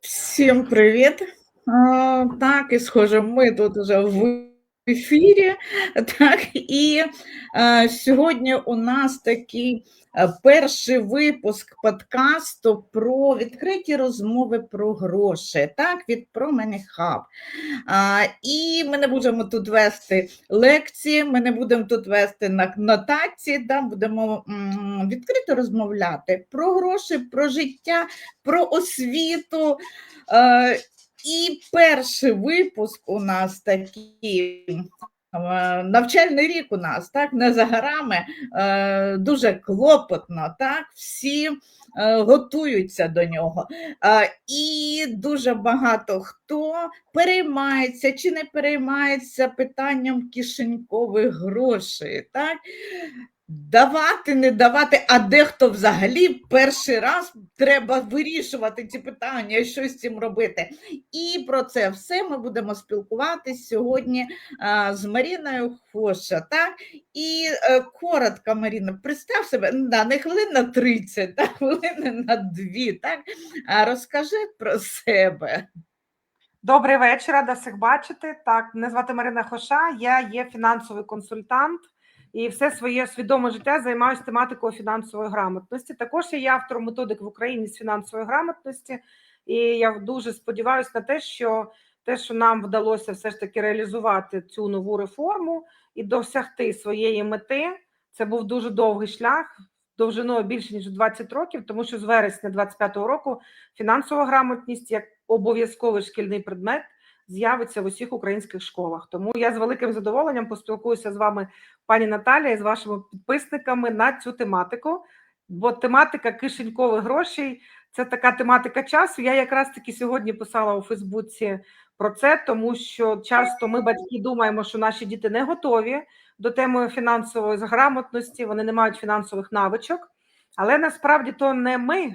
Всім привіт! Так, і схоже, ми тут вже в ефірі. Так, і е, сьогодні у нас такий е, перший випуск подкасту про відкриті розмови про гроші, так, від Промені Хаб. А, і ми не будемо тут вести лекції, ми не будемо тут вести нотації, да, будемо м, відкрито розмовляти про гроші, про життя, про освіту. Е, і перший випуск у нас такий. е, Навчальний рік у нас так не за горами, е, дуже клопотно, так всі е, готуються до нього. І дуже багато хто переймається чи не переймається питанням кишенькових грошей. Так? Давати, не давати, а дехто взагалі перший раз треба вирішувати ці питання, що з цим робити. І про це все ми будемо спілкуватись сьогодні а, з Маріною Хоша. Так? І е, коротко, Маріна, представ себе, ну да, не хвилин на 30, так, хвилини на 2. Так? А розкажи про себе. Добрий вечір, рада всіх бачити. Так, мене звати Марина Хоша, я є фінансовий консультант і все своє свідоме життя займаюся тематикою фінансової грамотності. Також я є автором методик в Україні з фінансової грамотності, і я дуже сподіваюся на те, що те, що нам вдалося все ж таки реалізувати цю нову реформу і досягти своєї мети, це був дуже довгий шлях. Довжиною більше ніж 20 років, тому що з вересня 25-го року фінансова грамотність як обов'язковий шкільний предмет з'явиться в усіх українських школах. Тому я з великим задоволенням поспілкуюся з вами, пані Наталія, і з вашими підписниками на цю тематику. Бо тематика кишенькових грошей це така тематика часу. Я якраз таки сьогодні писала у Фейсбуці про це, тому що часто ми, батьки, думаємо, що наші діти не готові до теми фінансової грамотності, вони не мають фінансових навичок, але насправді то не ми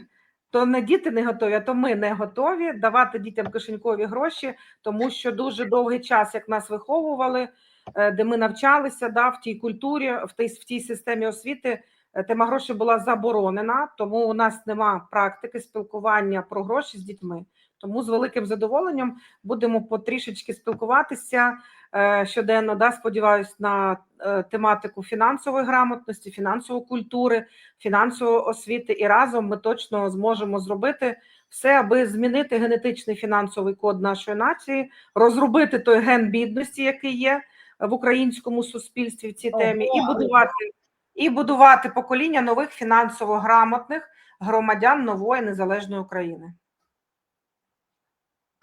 то не діти не готові, а то ми не готові давати дітям кишенькові гроші, тому що дуже довгий час, як нас виховували, е, де ми навчалися, да, в тій культурі, в тій, в тій системі освіти. Е, Тема грошей була заборонена, тому у нас нема практики спілкування про гроші з дітьми. Тому з великим задоволенням будемо потрішечки спілкуватися е, щоденно. Да, сподіваюсь, на е, тематику фінансової грамотності, фінансової культури, фінансової освіти, і разом ми точно зможемо зробити все, аби змінити генетичний фінансовий код нашої нації, розробити той ген бідності, який є в українському суспільстві в цій темі, і будувати і будувати покоління нових фінансово грамотних громадян нової незалежної України.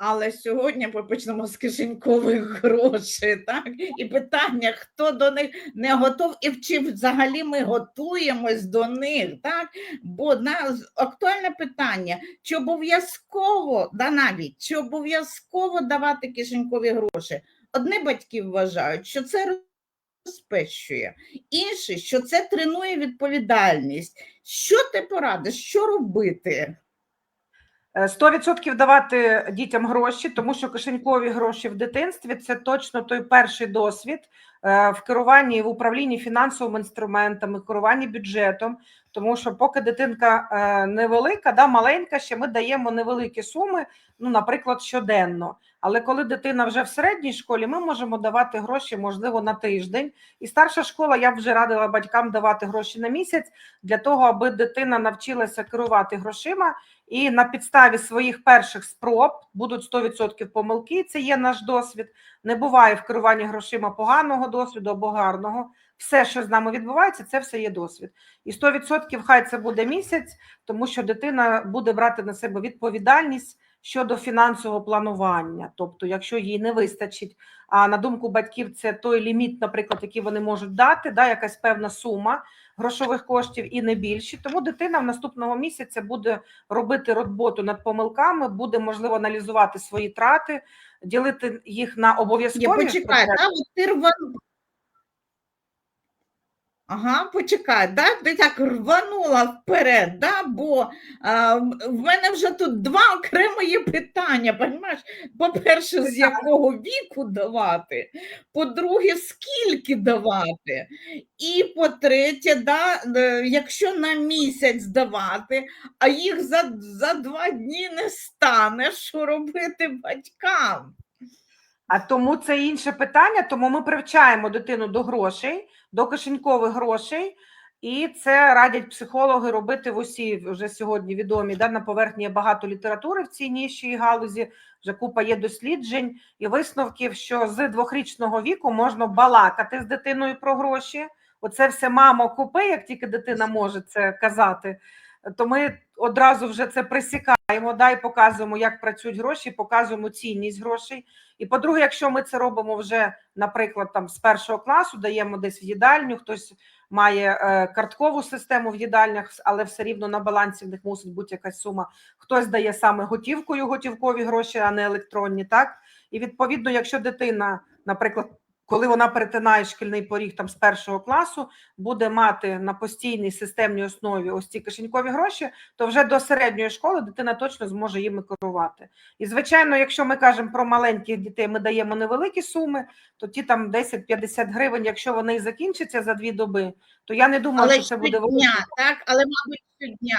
Але сьогодні ми почнемо з кишенькових грошей, так? І питання, хто до них не готов, і чи взагалі ми готуємось до них, так? Бо нас актуальне питання: чи обов'язково, да навіть чи обов'язково давати кишенькові гроші? Одні батьки вважають, що це розпещує, Інше, що це тренує відповідальність. Що ти порадиш, що робити? Сто 100% давати дітям гроші, тому що кишенькові гроші в дитинстві це точно той перший досвід е, в керуванні в управлінні фінансовими інструментами, керуванні бюджетом. Тому що поки дитинка е, невелика, да, маленька, ще ми даємо невеликі суми, ну, наприклад, щоденно. Але коли дитина вже в середній школі, ми можемо давати гроші, можливо, на тиждень. І старша школа я б вже радила батькам давати гроші на місяць для того, аби дитина навчилася керувати грошима і на підставі своїх перших спроб будуть 100% помилки. Це є наш досвід. Не буває в керуванні грошима поганого досвіду або гарного. Все, що з нами відбувається, це все є досвід. І 100% хай це буде місяць, тому що дитина буде брати на себе відповідальність щодо фінансового планування. Тобто, якщо їй не вистачить, а на думку батьків, це той ліміт, наприклад, який вони можуть дати, да, якась певна сума грошових коштів і не більше. Тому дитина в наступного місяця буде робити роботу над помилками, буде можливо аналізувати свої трати, ділити їх на обов'язкові Я почекаю, процеси. от ти рван... Ага, почекай, да? ти так рванула вперед, да? бо а, в мене вже тут два окремо є питання. Понімаєш? По-перше, з якого віку давати, по-друге, скільки давати. І по-третє, да, е, якщо на місяць давати, а їх за, за два дні не стане, що робити батькам? А тому це інше питання. Тому ми привчаємо дитину до грошей, до кишенькових грошей, і це радять психологи робити в усі вже сьогодні відомі. Да, на поверхні є багато літератури в цій ніші галузі. Вже купа є досліджень і висновків, що з двохрічного віку можна балакати з дитиною про гроші. Оце все мамо купи, як тільки дитина може це казати. То ми одразу вже це присікаємо, да, і показуємо, як працюють гроші, показуємо цінність грошей. І по-друге, якщо ми це робимо вже, наприклад, там з першого класу, даємо десь в їдальню, хтось має е, карткову систему в їдальнях, але все рівно на балансі в них мусить бути якась сума. Хтось дає саме готівкою готівкові гроші, а не електронні. Так і відповідно, якщо дитина, наприклад, коли вона перетинає шкільний поріг там з першого класу, буде мати на постійній системній основі ось ці кишенькові гроші, то вже до середньої школи дитина точно зможе їми керувати. І звичайно, якщо ми кажемо про маленьких дітей, ми даємо невеликі суми, то ті там 10-50 гривень, якщо вони і закінчаться за дві доби, то я не думаю, Але що це буде щодня, так? Але, мабуть, щодня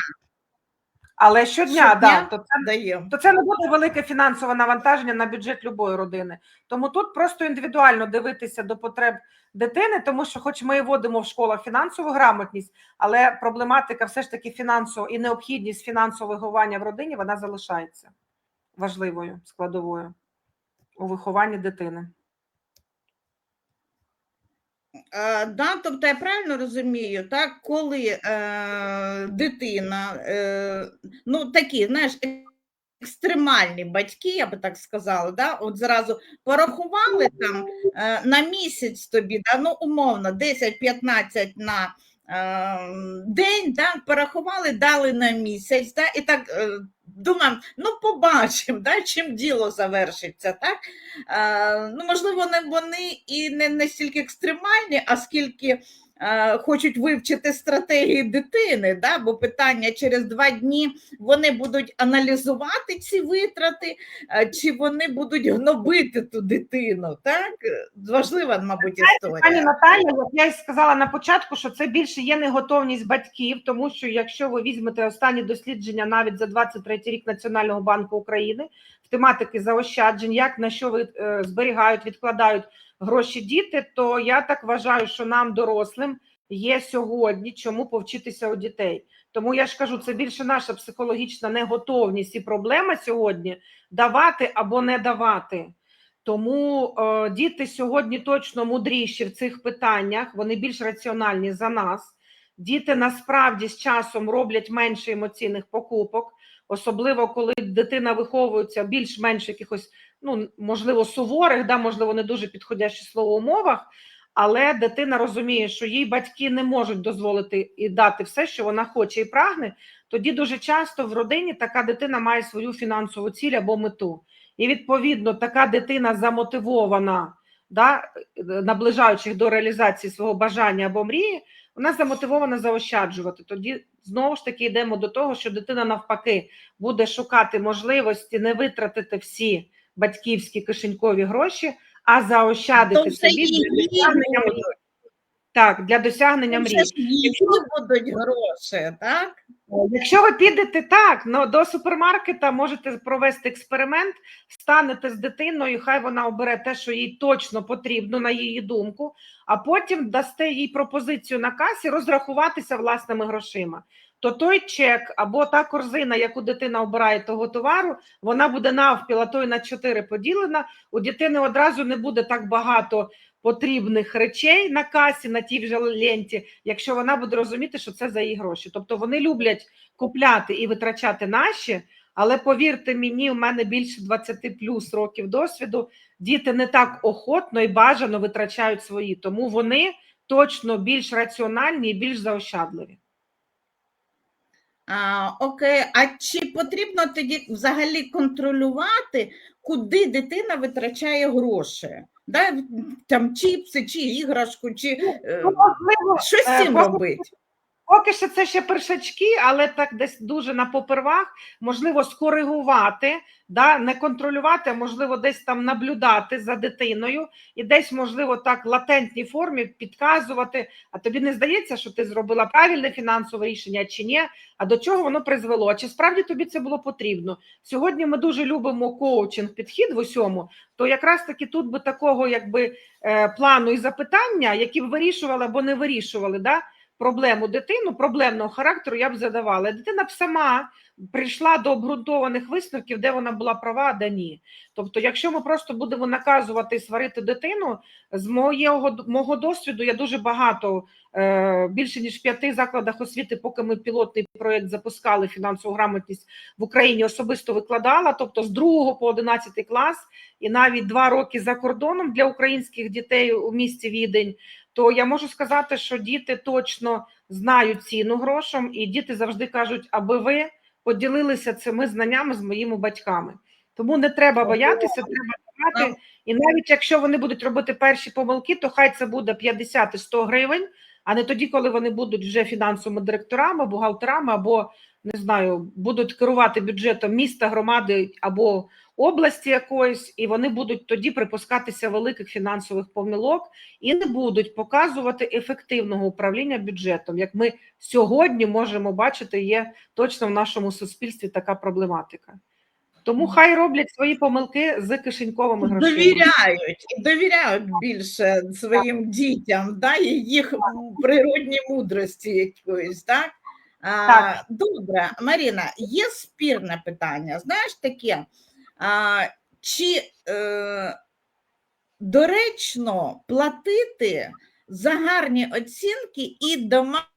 Але щодня, щодня да, то це даємо. то це не буде велике фінансове навантаження на бюджет любої родини. Тому тут просто індивідуально дивитися до потреб дитини, тому що, хоч ми і вводимо в школах фінансову грамотність, але проблематика все ж таки фінансово і необхідність фінансового виховання в родині вона залишається важливою складовою у вихованні дитини. Е, да, тобто я правильно розумію, так, коли е, дитина, е, ну такі, знаєш, екстремальні батьки, я би так сказала, да, от зразу порахували там е, на місяць тобі, да, ну умовно, 10-15 на е, день, да, порахували, дали на місяць, да, і так е, думаємо, ну побачимо, да, чим діло завершиться, так? Е, ну, можливо, вони і не настільки екстремальні, а скільки хочуть вивчити стратегії дитини, да? бо питання через два дні вони будуть аналізувати ці витрати, е, чи вони будуть гнобити ту дитину. Так? Важлива, мабуть, історія. Наталя, як я й сказала на початку, що це більше є неготовність батьків, тому що якщо ви візьмете останні дослідження навіть за 23 рік Національного банку України в тематики заощаджень, як на що ви е, зберігають, відкладають гроші діти, то я так вважаю, що нам, дорослим, є сьогодні чому повчитися у дітей. Тому я ж кажу, це більше наша психологічна неготовність і проблема сьогодні давати або не давати. Тому е, діти сьогодні точно мудріші в цих питаннях, вони більш раціональні за нас. Діти насправді з часом роблять менше емоційних покупок, особливо коли дитина виховується більш-менш якихось, ну можливо, суворих, да, можливо, не дуже підходяще слово умовах, але дитина розуміє, що їй батьки не можуть дозволити і дати все, що вона хоче і прагне. Тоді дуже часто в родині така дитина має свою фінансову ціль або мету. І відповідно така дитина замотивована, да, наближаючих до реалізації свого бажання або мрії, вона замотивована заощаджувати. Тоді знову ж таки йдемо до того, що дитина навпаки буде шукати можливості не витратити всі батьківські кишенькові гроші, а заощадити То все собі для досягнення мрії. Так, для досягнення мрії. ж будуть гроші, так? Якщо ви підете так, ну, до супермаркета можете провести експеримент, станете з дитиною, хай вона обере те, що їй точно потрібно, на її думку, а потім дасте їй пропозицію на касі розрахуватися власними грошима. То той чек або та корзина, яку дитина обирає того товару, вона буде навпіл, а на чотири поділена. У дитини одразу не буде так багато потрібних речей на касі, на тій вже ленті, якщо вона буде розуміти, що це за її гроші. Тобто вони люблять купляти і витрачати наші, але повірте мені, у мене більше 20 плюс років досвіду. Діти не так охотно і бажано витрачають свої, тому вони точно більш раціональні і більш заощадливі. А, окей, а чи потрібно тоді взагалі контролювати, куди дитина витрачає гроші? Да? Там чіпси, чи іграшку, чи е, Ну, можливо, щось з е, цим робити. Поки що це ще першачки, але так десь дуже на попервах, можливо, скоригувати, да, не контролювати, а можливо, десь там наблюдати за дитиною і десь, можливо, так в латентній формі підказувати. А тобі не здається, що ти зробила правильне фінансове рішення чи ні? А до чого воно призвело? Чи справді тобі це було потрібно? Сьогодні ми дуже любимо коучинг підхід в усьому. То якраз таки тут би такого, якби е, плану і запитання, які б вирішували або не вирішували, да, проблему дитину, проблемного характеру я б задавала. Дитина б сама прийшла до обґрунтованих висновків, де вона була права, а де ні. Тобто, якщо ми просто будемо наказувати сварити дитину, з моєго мого досвіду я дуже багато, е, більше ніж в п'яти закладах освіти, поки ми пілотний проєкт запускали фінансову грамотність в Україні, особисто викладала, тобто з 2 по 11 клас, і навіть два роки за кордоном для українських дітей у місті Відень то я можу сказати, що діти точно знають ціну грошам, і діти завжди кажуть, аби ви поділилися цими знаннями з моїми батьками. Тому не треба боятися, треба давати. І навіть якщо вони будуть робити перші помилки, то хай це буде 50 і 100 гривень, а не тоді, коли вони будуть вже фінансовими директорами, бухгалтерами або не знаю, будуть керувати бюджетом міста, громади або області якоїсь, і вони будуть тоді припускатися великих фінансових помилок і не будуть показувати ефективного управління бюджетом. Як ми сьогодні можемо бачити, є точно в нашому суспільстві така проблематика. Тому хай роблять свої помилки з кишеньковими грошима. Довіряють і довіряють більше своїм дітям, да, і їх природній мудрості якоїсь, так? А, Так. Добре, Маріна, є спірне питання. Знаєш таке, а, чи е, доречно платити за гарні оцінки і домашні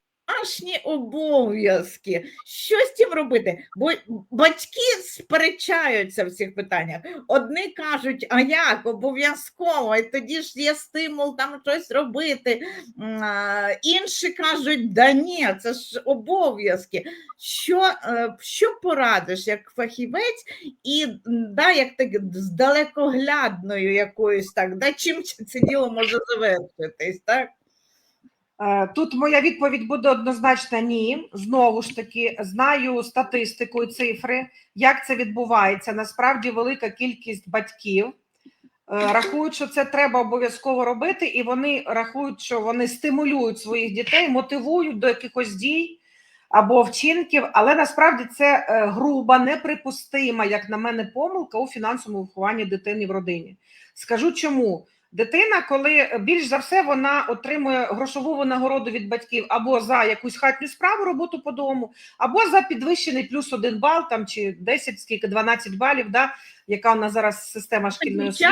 обов'язки? Що з цим робити? Бо батьки сперечаються в цих питаннях. Одні кажуть, а як обов'язково, і тоді ж є стимул там щось робити. Інші кажуть, да ні, це ж обов'язки. Що, е, що порадиш як фахівець, і да, як так з далекоглядною якоюсь так, да, чим це діло може завершитись, так? Е, Тут моя відповідь буде однозначно ні. Знову ж таки, знаю статистику і цифри, як це відбувається. Насправді велика кількість батьків е, рахують, що це треба обов'язково робити, і вони рахують, що вони стимулюють своїх дітей, мотивують до якихось дій або вчинків, але насправді це е, груба, неприпустима, як на мене, помилка у фінансовому вихованні дитини в родині. Скажу чому. Дитина, коли більш за все вона отримує грошову винагороду від батьків або за якусь хатню справу, роботу по дому, або за підвищений плюс один бал, там чи 10, скільки 12 балів, да, яка у нас зараз система шкільної освіти.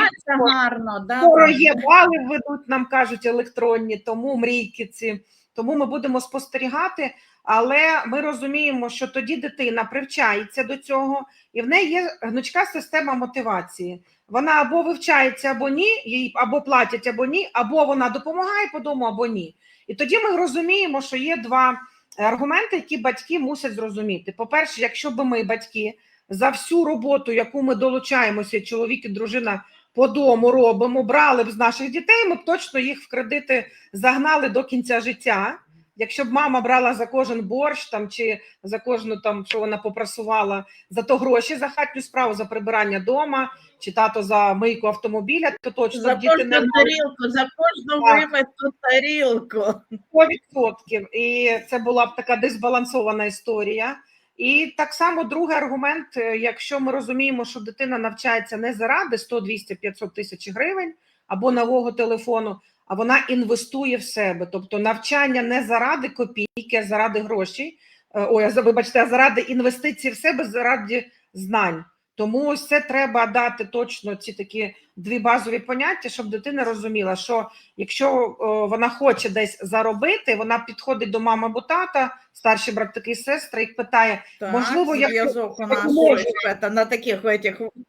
Гарно, да? Скоро є бали, ведуть, нам кажуть, електронні, тому мрійки ці. Тому ми будемо спостерігати, але ми розуміємо, що тоді дитина привчається до цього, і в неї є гнучка система мотивації. Вона або вивчається, або ні, їй або платять, або ні, або вона допомагає по дому, або ні. І тоді ми розуміємо, що є два аргументи, які батьки мусять зрозуміти. По-перше, якщо б ми, батьки, за всю роботу, яку ми долучаємося, чоловік і дружина по дому робимо, брали б з наших дітей, ми б точно їх в кредити загнали до кінця життя. Якщо б мама брала за кожен борщ там чи за кожну там, що вона попрасувала, за то гроші за хатню справу, за прибирання дома, чи тато за мийку автомобіля, то точно За діти не тарілку, за кожну вимиту тарілку. 100%. І це була б така дисбалансована історія. І так само другий аргумент: е, якщо ми розуміємо, що дитина навчається не заради 100, 200, 500 тисяч гривень або нового телефону, а вона інвестує в себе. Тобто навчання не заради копійки, а заради грошей. Е, Ой, вибачте, а заради інвестицій в себе, заради знань. Тому ось це треба дати точно ці такі дві базові поняття, щоб дитина розуміла, що якщо вона хоче десь заробити, вона підходить до мами або тата, старші братики і сестри, і питає: Так, Можливо, я- зв'язок у може нас можу. на таких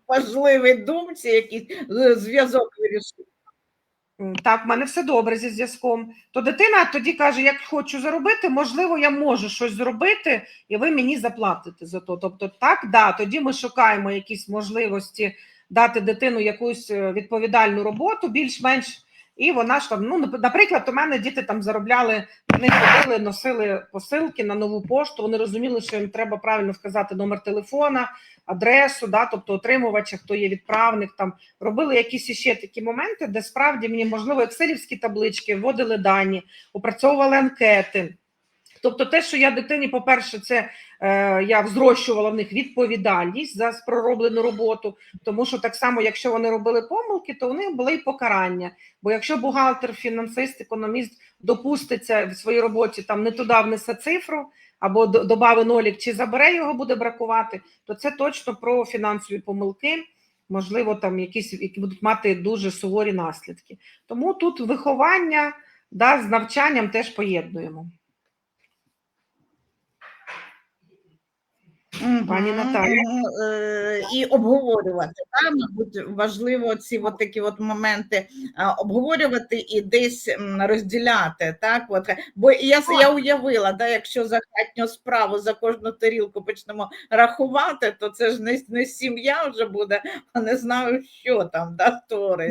важливих думці, який е, зв'язок вирішив. «М, так, в мене все добре зі зв'язком. То дитина тоді каже: як хочу заробити, можливо, я можу щось зробити, і ви мені заплатите за то. Тобто, так, да, тоді ми шукаємо якісь можливості дати дитину якусь е, відповідальну роботу, більш-менш. І вона ж там, ну, наприклад, у мене діти там заробляли, вони ходили, носили посилки на нову пошту. Вони розуміли, що їм треба правильно вказати номер телефона, адресу, да, тобто отримувача, хто є відправник. Там робили якісь іще такі моменти, де справді мені можливо екселівські таблички, вводили дані, опрацьовували анкети. Тобто, те, що я дитині, по-перше, це е, я взрощувала в них відповідальність за пророблену роботу, тому що так само, якщо вони робили помилки, то у них були і покарання. Бо якщо бухгалтер, фінансист, економіст допуститься в своїй роботі там не туди внесе цифру або до- добави нолік, чи забере його, буде бракувати, то це точно про фінансові помилки. Можливо, там якісь які будуть мати дуже суворі наслідки. Тому тут виховання да, з навчанням теж поєднуємо. Пані Наталя. мгм, е, І обговорювати. Да? Мабуть, важливо ці от такі от моменти обговорювати і десь розділяти. Так? От. Бо я, я уявила, да, якщо за хатню справу за кожну тарілку почнемо рахувати, то це ж не, не сім'я вже буде, а не знаю, що там да,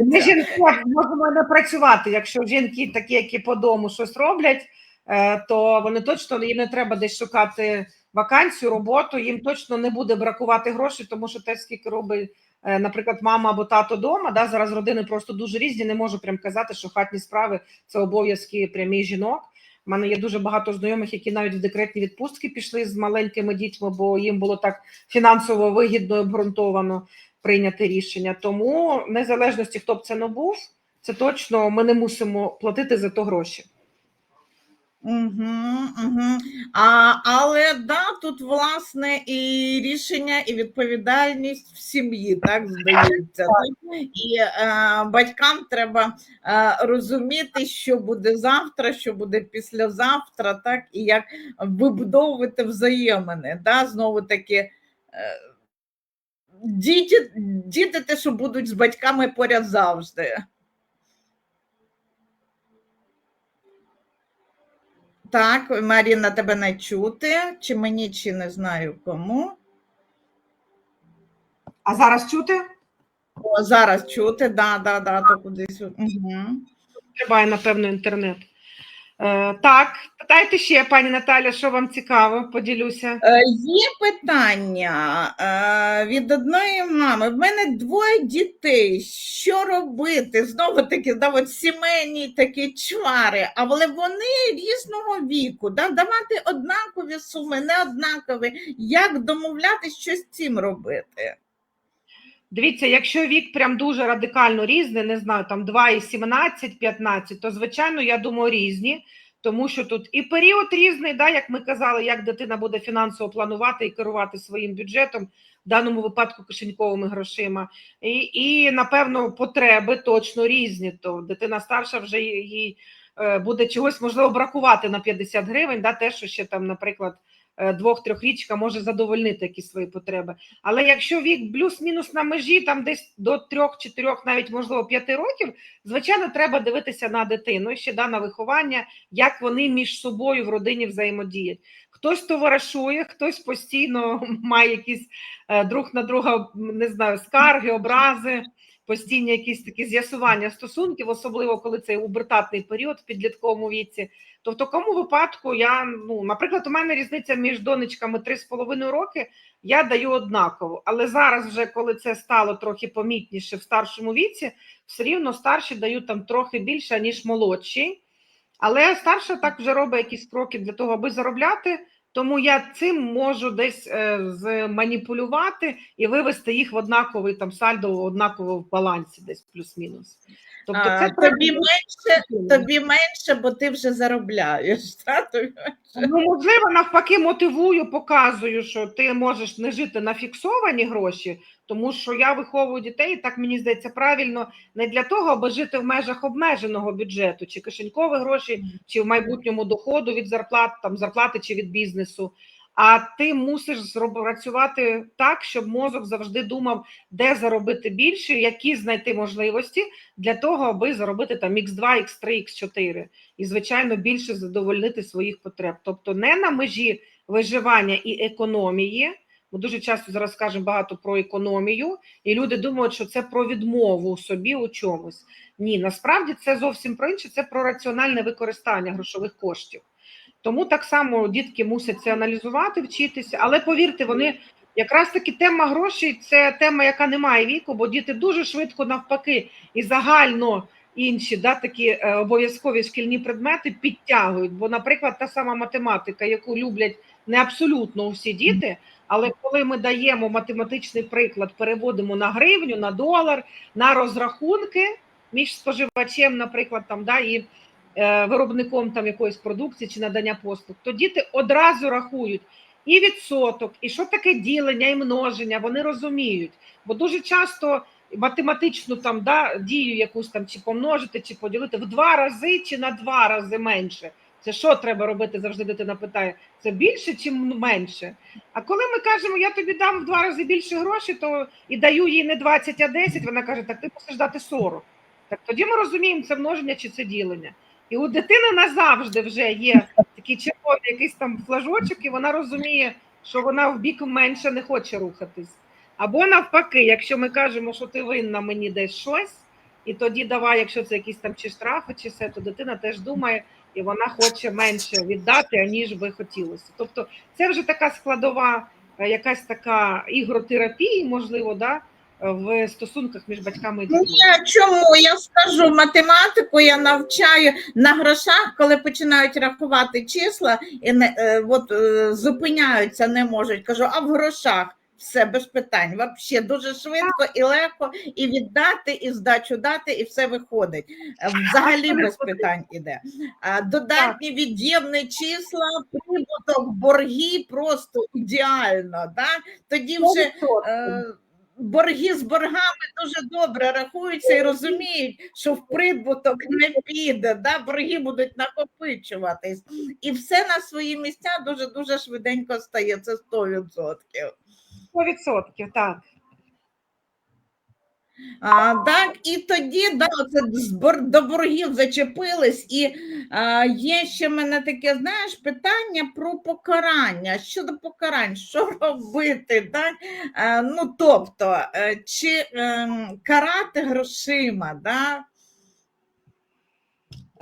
Ми жінки можемо не працювати. Якщо жінки такі, які по дому щось роблять, е, то вони точно їм не треба десь шукати вакансію, роботу. Їм точно не буде бракувати грошей, тому що те, скільки робить, е, наприклад, мама або тато вдома, да, зараз родини просто дуже різні. Не можу прям казати, що хатні справи це обов'язки прямі жінок. У мене є дуже багато знайомих, які навіть в декретні відпустки пішли з маленькими дітьми, бо їм було так фінансово вигідно і обґрунтовано прийняти рішення. Тому, незалежності, хто б це не був, це точно ми не мусимо платити за то гроші. Угу, угу. А, але да, тут власне і рішення, і відповідальність в сім'ї, так здається. І е, батькам треба е, розуміти, що буде завтра, що буде післязавтра, так і як вибудовувати взаємини. Да? Знову таки. Е, Діти, діти те, що будуть з батьками поряд завжди. Так, Маріна, тебе не чути, чи мені, чи не знаю кому. А зараз чути? О, зараз чути, да, да, да, то кудись. Угу. Триває, напевно, інтернет. Е, так, питайте ще, пані Наталя, що вам цікаво, поділюся. Е, Є питання е, від одної мами. В мене двоє дітей. Що робити? Знову таки, да, от сімейні такі чвари, але вони різного віку. Да? Давати однакові суми, не однакові. Як домовлятися, що з цим робити? Дивіться, якщо вік прям дуже радикально різний, не знаю, там 2 і 17, 15, то звичайно, я думаю, різні, тому що тут і період різний, да, як ми казали, як дитина буде фінансово планувати і керувати своїм бюджетом, в даному випадку кишеньковими грошима, і, і напевно потреби точно різні. То дитина старша вже їй- е, буде чогось можливо бракувати на 50 гривень, да, те, що ще там, наприклад. Е, Двох-трьохрічка може задовольнити якісь свої потреби. Але якщо вік плюс-мінус на межі, там десь до трьох-чотирьох, навіть можливо п'яти років, звичайно, треба дивитися на дитину і ще да, на виховання, як вони між собою в родині взаємодіють. Хтось товаришує, хтось постійно має якісь е, друг на друга, не знаю, скарги, образи, постійні якісь такі з'ясування стосунків, особливо коли це убертатний період в підлітковому віці. То в такому випадку я, ну, наприклад, у мене різниця між донечками 3,5 роки, я даю однаково. Але зараз, вже коли це стало трохи помітніше в старшому віці, все рівно старші дають там трохи більше, ніж молодші. Але старша так вже робить якісь кроки для того, аби заробляти. Тому я цим можу десь е, зманіпулювати і вивести їх в однаковий там сальдо, однаково в балансі, десь плюс-мінус. Тобто, А, це тобі треба- менше, тобі менше, бо ти вже заробляєш. Та? Ну, можливо, навпаки, мотивую, показую, що ти можеш не жити на фіксовані гроші, тому що я виховую дітей, так мені здається, правильно не для того, аби жити в межах обмеженого бюджету, чи кишенькові гроші, чи в майбутньому доходу від зарплат, там зарплати чи від бізнесу. А ти мусиш працювати так, щоб мозок завжди думав, де заробити більше, які знайти можливості для того, аби заробити там X2, X3, X4 і, звичайно, більше задовольнити своїх потреб. Тобто не на межі виживання і економії, Ми дуже часто зараз кажемо багато про економію, і люди думають, що це про відмову собі у чомусь. Ні, насправді це зовсім про інше, це про раціональне використання грошових коштів. Тому так само дітки мусять це аналізувати, вчитися, але повірте, вони якраз таки тема грошей це тема, яка не має віку, бо діти дуже швидко навпаки і загально інші да, такі е, обов'язкові шкільні предмети підтягують. Бо, наприклад, та сама математика, яку люблять не абсолютно усі діти, але коли ми даємо математичний приклад, переводимо на гривню, на долар, на розрахунки між споживачем, наприклад, там да і е, виробником там якоїсь продукції чи надання послуг, то діти одразу рахують і відсоток, і що таке ділення, і множення. Вони розуміють, бо дуже часто математичну там да дію якусь там чи помножити, чи поділити в два рази, чи на два рази менше. Це що треба робити? Завжди дитина питає: це більше чи менше? А коли ми кажемо, я тобі дам в два рази більше грошей, то і даю їй не 20, а 10, вона каже, так ти мусиш дати 40. Так тоді ми розуміємо, це множення чи це ділення. І у дитини назавжди вже є такий червоний якийсь там флажочок, і вона розуміє, що вона в бік менше не хоче рухатись. Або навпаки, якщо ми кажемо, що ти винна мені десь щось, і тоді давай, якщо це якісь там чи штрафи, чи все, то дитина теж думає, і вона хоче менше віддати, аніж би хотілося. Тобто, це вже така складова, е, якась така ігротерапія, можливо, да, в стосунках між батьками і дітьми. Ні, чому я скажу математику, я навчаю на грошах, коли починають рахувати числа і не е, от е, зупиняються, не можуть. Кажу, а в грошах все без питань. Взагалі дуже швидко і легко, і віддати, і здачу дати, і все виходить. Е, Взагалі без питань іде. Додатні від'ємні числа, прибуток, борги просто ідеально. Да? Тоді вже. Е, борги з боргами дуже добре рахуються і розуміють, що в прибуток не піде, да? борги будуть накопичуватись. І все на свої місця дуже дуже швиденько стає. Це 100%. 100%, так. А, так, і тоді да, це до боргів зачепились, і а, є ще в мене таке, знаєш, питання про покарання. Щодо покарань, що робити? Так? А, ну, тобто, е, чи ем, карати грошима, да?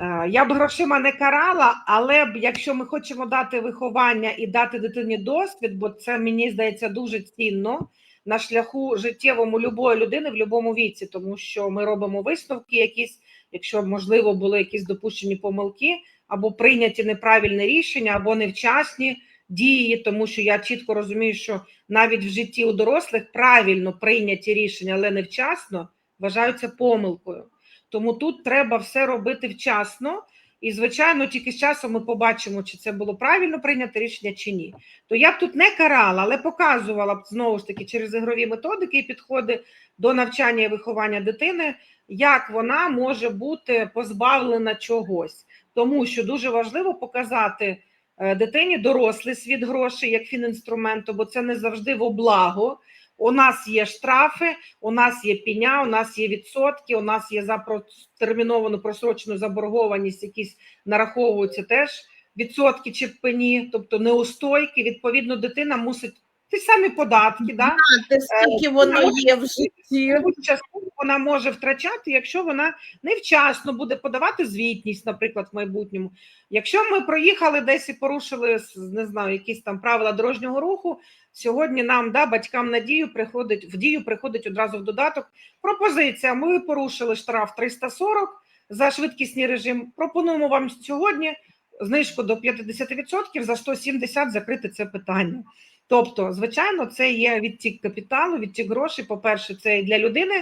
Е, Я б грошима не карала, але б якщо ми хочемо дати виховання і дати дитині досвід, бо це мені здається дуже цінно на шляху життєвому любої людини в будь-якому віці, тому що ми робимо висновки, якісь, якщо можливо були якісь допущені помилки, або прийняті неправильні рішення, або невчасні дії, тому що я чітко розумію, що навіть в житті у дорослих правильно прийняті рішення, але невчасно вважаються помилкою. Тому тут треба все робити вчасно, і, звичайно, тільки з часом ми побачимо, чи це було правильно прийняте рішення чи ні. То я б тут не карала, але показувала б знову ж таки через ігрові методики і підходи до навчання і виховання дитини, як вона може бути позбавлена чогось. Тому що дуже важливо показати е, дитині дорослий світ грошей як фінінструменту, бо це не завжди во благо. У нас є штрафи, у нас є піня, у нас є відсотки, у нас є за протерміновану просрочену заборгованість, якісь нараховуються теж відсотки чи пені, тобто неустойки. Відповідно, дитина мусить ті самі податки, да? Знати, скільки воно є в житті. Частину вона може втрачати, якщо вона невчасно буде подавати звітність, наприклад, в майбутньому. Якщо ми проїхали десь і порушили не знаю, якісь там правила дорожнього руху. Сьогодні нам, да, батькам на дію приходить в дію, приходить одразу в додаток. Пропозиція: ми порушили штраф 340 за швидкісний режим. Пропонуємо вам сьогодні знижку до 50% за 170 закрити це питання. Тобто, звичайно, це є відтік капіталу, відтік грошей. По-перше, це і для людини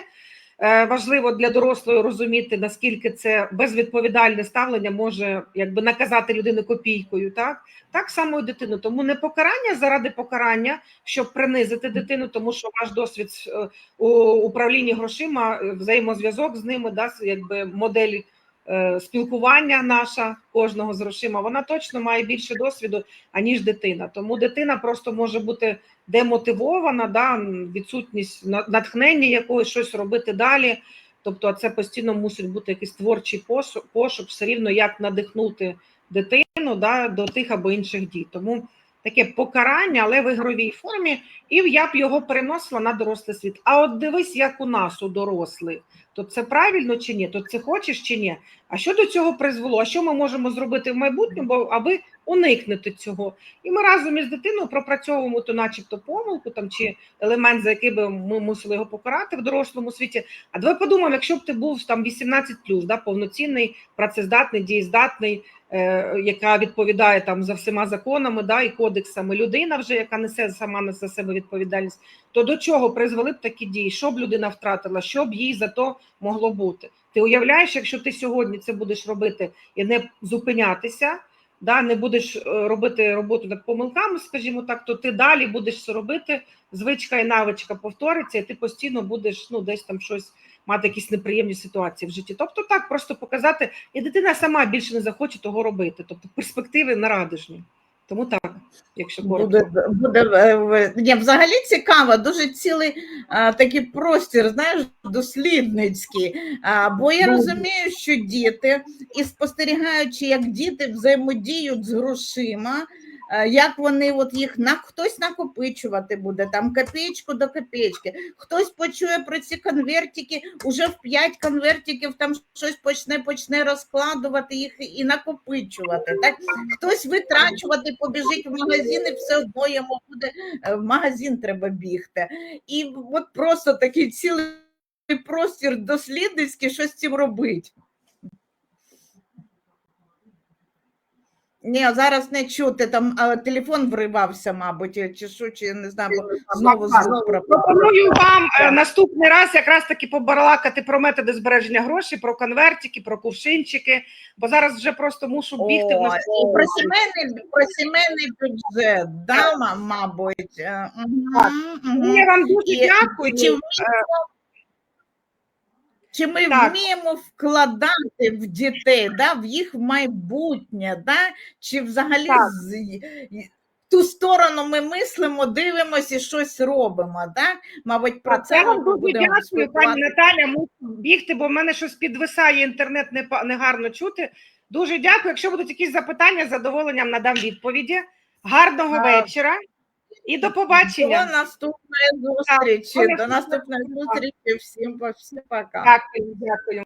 е, важливо для дорослої розуміти, наскільки це безвідповідальне ставлення може якби наказати людину копійкою. Так так само і дитину. Тому не покарання заради покарання, щоб принизити дитину, тому що ваш досвід е, у управлінні грошима, е, взаємозв'язок з ними, да, якби модель спілкування наша кожного з грошима, вона точно має більше досвіду, аніж дитина. Тому дитина просто може бути демотивована, да, відсутність на- натхнення якогось щось робити далі. Тобто, це постійно мусить бути якийсь творчий пошук, пошук все рівно як надихнути дитину да, до тих або інших дій. Тому таке покарання, але в ігровій формі, і я б його переносила на дорослий світ. А от дивись, як у нас у дорослих, то це правильно чи ні? То це хочеш чи ні? А що до цього призвело? А що ми можемо зробити в майбутньому, аби уникнути цього? І ми разом із дитиною пропрацьовуємо ту, начебто, помилку там чи елемент, за який би ми мусили його покарати в дорослому світі. А давай подумаємо, якщо б ти був там 18 да, повноцінний, працездатний, дієздатний, яка відповідає там за всіма законами да, і кодексами, людина вже, яка несе сама за себе відповідальність, то до чого призвели б такі дії? Що б людина втратила, що б їй за то могло бути? Ти уявляєш, якщо ти сьогодні це будеш робити і не зупинятися, да, не будеш е, робити роботу над помилками, скажімо так, то ти далі будеш це робити, звичка і навичка повториться, і ти постійно будеш ну, десь там щось мати якісь неприємні ситуації в житті. Тобто так, просто показати, і дитина сама більше не захоче того робити. Тобто перспективи нарадижні. Тому так, якщо коротко. Буде, буде ні, взагалі цікаво, дуже цілий а, такий простір, знаєш, дослідницький. А, бо я розумію, що діти, і спостерігаючи, як діти взаємодіють з грошима, як вони от їх на хтось накопичувати буде, там копійку до копійки, хтось почує про ці конвертики, уже в п'ять конвертиків там щось почне почне розкладувати їх і накопичувати. Так? Хтось витрачувати, побіжить в магазин, і все одно йому буде е, в магазин треба бігти. І от просто такий цілий простір дослідницький, що з цим робить. Ні, зараз не чути, там а, телефон вривався, мабуть, чи що, чи я не знаю, бо знову Так, звук пропав. Пропоную вам е, наступний раз якраз таки побалакати про методи збереження грошей, про конвертики, про кувшинчики, бо зараз вже просто мушу бігти в О, нас. і про сімейний, про сімейний бюджет, да, ма- мабуть. Е, мгм, мгм. Я вам дуже І- дякую. Чи чи ми Так. вміємо вкладати в дітей, да, в їх майбутнє, да? чи взагалі Так. з, ту сторону ми мислимо, дивимося і щось робимо. Да? Мабуть, про Так, це я вам дуже дякую, пані Наталя. Мушу бігти, бо в мене щось підвисає інтернет не не гарно чути. Дуже дякую. Якщо будуть якісь запитання, з задоволенням надам відповіді. Гарного Так. вечора і до побачення. До наступної зустрічі. до наступної зустрічі. Всім, всім пока. Дякую, дякую.